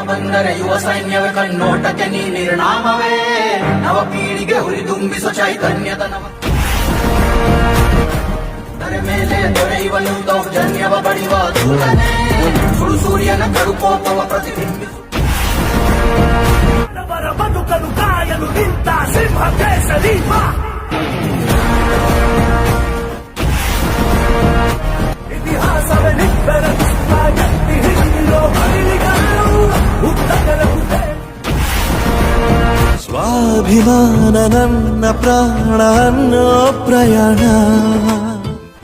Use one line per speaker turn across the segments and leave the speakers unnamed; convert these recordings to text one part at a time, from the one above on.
ಬಂದರೆ ಯುವ ಸೈನ್ಯವೇ ಕಣ್ಣೋಟಕ್ಕೆ ನೀ ನಿರ್ನಾಮವೇ ನವ ಪೀಳಿಗೆ ಹುರಿದುಂಬಿಸೋ ಚೈತನ್ಯದ ನವ ದರೆ ಮೇಲೆ ದೊರೆಯುವನು ದೌರ್ಜನ್ಯವ ಬಡಿವ ದೂರನೇ ಸುಡು ಸೂರ್ಯನ ಕಡುಕೋಪವ ಪ್ರತಿಬಿಂಬಿಸು
ಅವರ ಬದುಕಲು ಕಾಯಲು ನಿಂತ ಸಿಂಹ ಕೇಸರಿ ಬಾ ಇತಿಹಾಸವೇ ನಿಬ್ಬರ
ಸ್ವಾಭಿಮಾನ ನನ್ನ ಪ್ರಾಣ ಪ್ರಯಾಣ.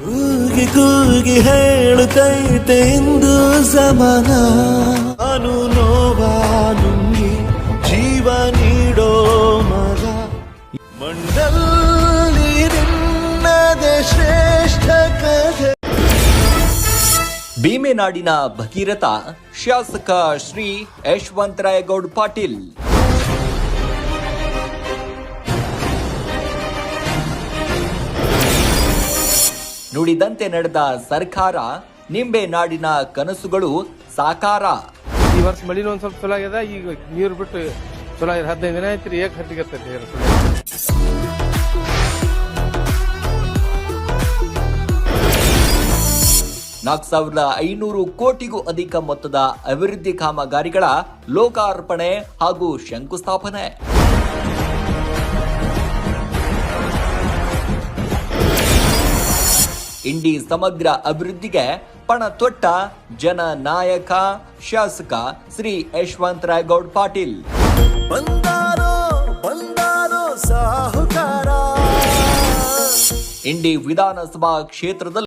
ಕೂಗಿ ಕೂಗಿ ಹೇಳುತ್ತೈತೆ ಇಂದು ಸಮಾನ. ಅನು ನೋವಾ ಜೀವ ನೀಡೋ ಮಗ. ನಿನ್ನದೆ ಶ್ರೇಷ್ಠ ಕಥೆ.
ಭೀಮೆನಾಡಿನ ಭಗೀರಥ, ಶಾಸಕ ಶ್ರೀ ಯಶವಂತರಾಯಗೌಡ್ ಪಾಟೀಲ್. ನುಡಿದಂತೆ ನಡೆದ ಸರ್ಕಾರ ನಿಂಬೆ ನಾಡಿನ ಕನಸುಗಳು ಸಾಕಾರ.
ಈ ವರ್ಷ ಮಳಿನೂ ಒಂದ್ ಸ್ವಲ್ಪ ಚಲೋ ಆಗ್ಯದ ಈಗ ನೀರು ಬಿಟ್ಟು ಚಲೋ ಆಗ್ಯದ. ಹದಿನೈದು ದಿನ ಐತ್ರಿ ಏಕ್ ಹತ್ತಿಗೆ
ನಾಲ್ಕು ಸಾವಿರದ ಐನೂರು ಕೋಟಿಗೂ ಅಧಿಕ ಮೊತ್ತದ ಅಭಿವೃದ್ಧಿ ಕಾಮಗಾರಿಗಳ ಲೋಕಾರ್ಪಣೆ ಹಾಗೂ ಶಂಕುಸ್ಥಾಪನೆ. ಇಂಡಿ ಸಮಗ್ರ ಅಭಿವೃದ್ಧಿಗೆ ಪಣ ತೊಟ್ಟ ಜನ ನಾಯಕ ಶಾಸಕ ಶ್ರೀ ಪಾಟೀಲ್.
ಬಂದಾರೋ ಬಂದಾರೋ ಸಾಹುಕಾರ.
ಇಂಡಿ ವಿಧಾನಸಭಾ ಕ್ಷೇತ್ರದಲ್ಲಿ